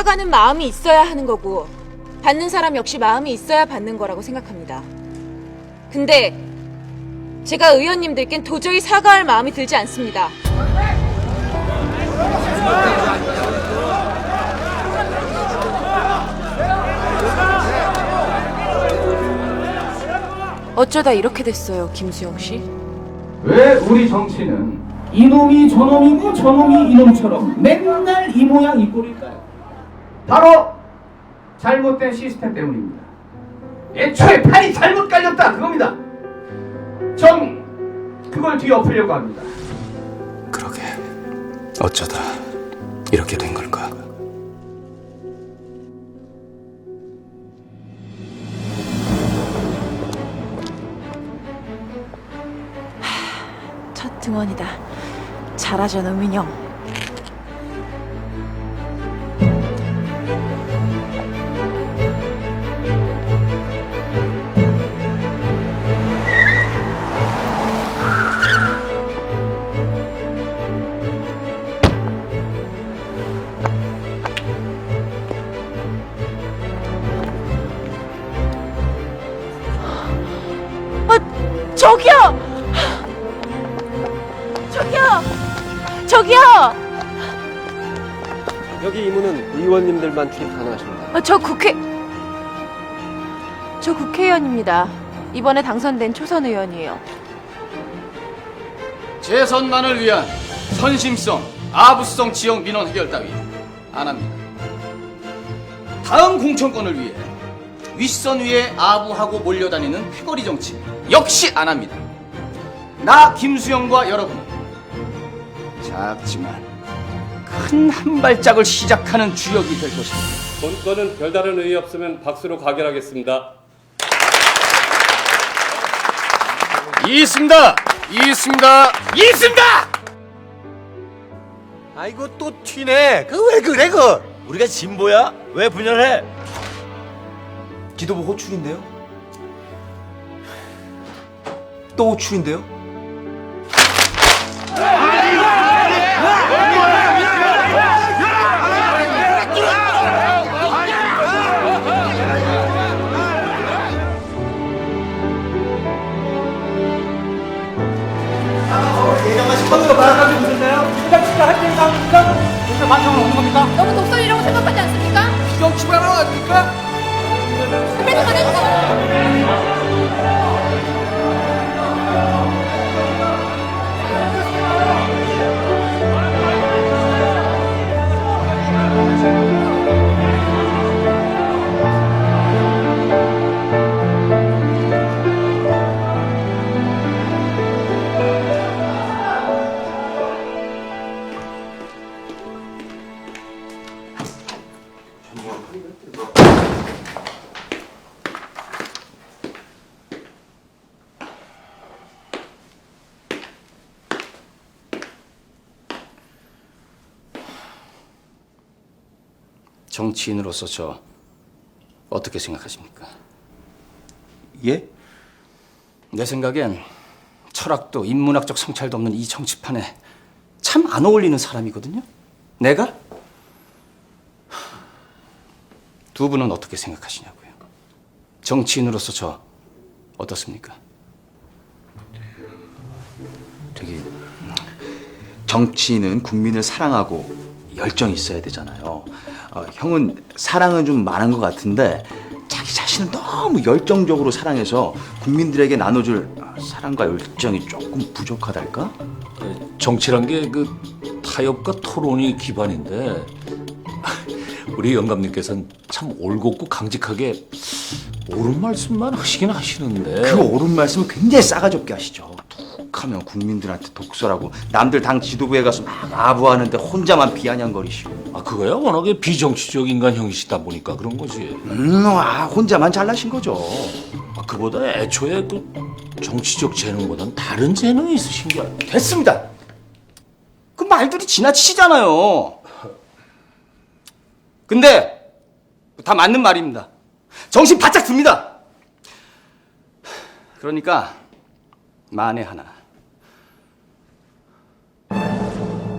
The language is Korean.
사과는 마음이 있어야 하는 거고 받는 사람 역시 마음이 있어야 받는 거라고 생각합니다. 근데 제가 의원님들께는 도저히 사과할 마음이 들지 않습니다. 어쩌다 이렇게 됐어요, 김수영 씨? 왜 우리 정치는 이놈이 저놈이고 저놈이 이놈처럼 맨날 이 모양 이 꼴일까요? 바로 잘못된 시스템 때문입니다. 애초에 판이 잘못 깔렸다 그겁니다. 전 그걸 뒤엎으려고 합니다. 그러게 어쩌다 이렇게 된 걸까? 첫 등원이다. 잘하죠, 노민영. 저기요! 저기요! 저기요! 여기 이문은 의원님들만 출입 가능하십니다. 어, 저 국회 저 국회의원입니다. 이번에 당선된 초선 의원이에요. 재선만을 위한 선심성, 아부성 지역 민원 해결 따위 안 합니다. 다음 공천권을 위해 윗선 위에 아부하고 몰려다니는 패거리 정치 역시 안 합니다. 나 김수영과 여러분 작지만 큰 한 발짝을 시작하는 주역이 될 것입니다. 본건은 별다른 의의 없으면 박수로 가결하겠습니다. 있습니다. 있습니다. 있습니다. 아이고 또 튀네. 그 왜 그래 그? 우리가 진보야? 왜 분열해? 기도부 호출인데요? 또 호출인데요? 너무 독설이라고 생각하지 않습니까? 정치가 나왔습니까? 선배님 가내주세요. 정치인으로서 저 어떻게 생각하십니까? 예? 내 생각엔 철학도 인문학적 성찰도 없는 이 정치판에 참 안 어울리는 사람이거든요. 내가? 두 분은 어떻게 생각하시냐고요? 정치인으로서 저 어떻습니까? 저기 정치인은 국민을 사랑하고 열정이 있어야 되잖아요. 어, 형은 사랑은 좀 많은 것 같은데 자기 자신을 너무 열정적으로 사랑해서 국민들에게 나눠줄 사랑과 열정이 조금 부족하달까? 정치란 게 그 타협과 토론이 기반인데 우리 영감님께서는 참 올곧고 강직하게 옳은 말씀만 하시긴 하시는데 그 옳은 말씀을 굉장히 싸가지 없게 하시죠. 툭하면 국민들한테 독설하고 남들 당 지도부에 가서 막 아부하는데 혼자만 비아냥거리시고 아 그거야 워낙에 비정치적 인간 형이시다 보니까 그런 거지 음, 아, 혼자만 잘나신 거죠. 아, 그보다 애초에 그 정치적 재능보단 다른 재능이 있으신 게 됐습니다. 그 말들이 지나치시잖아요. 근데 다 맞는 말입니다. 정신 바짝 듭니다. 그러니까 만에 하나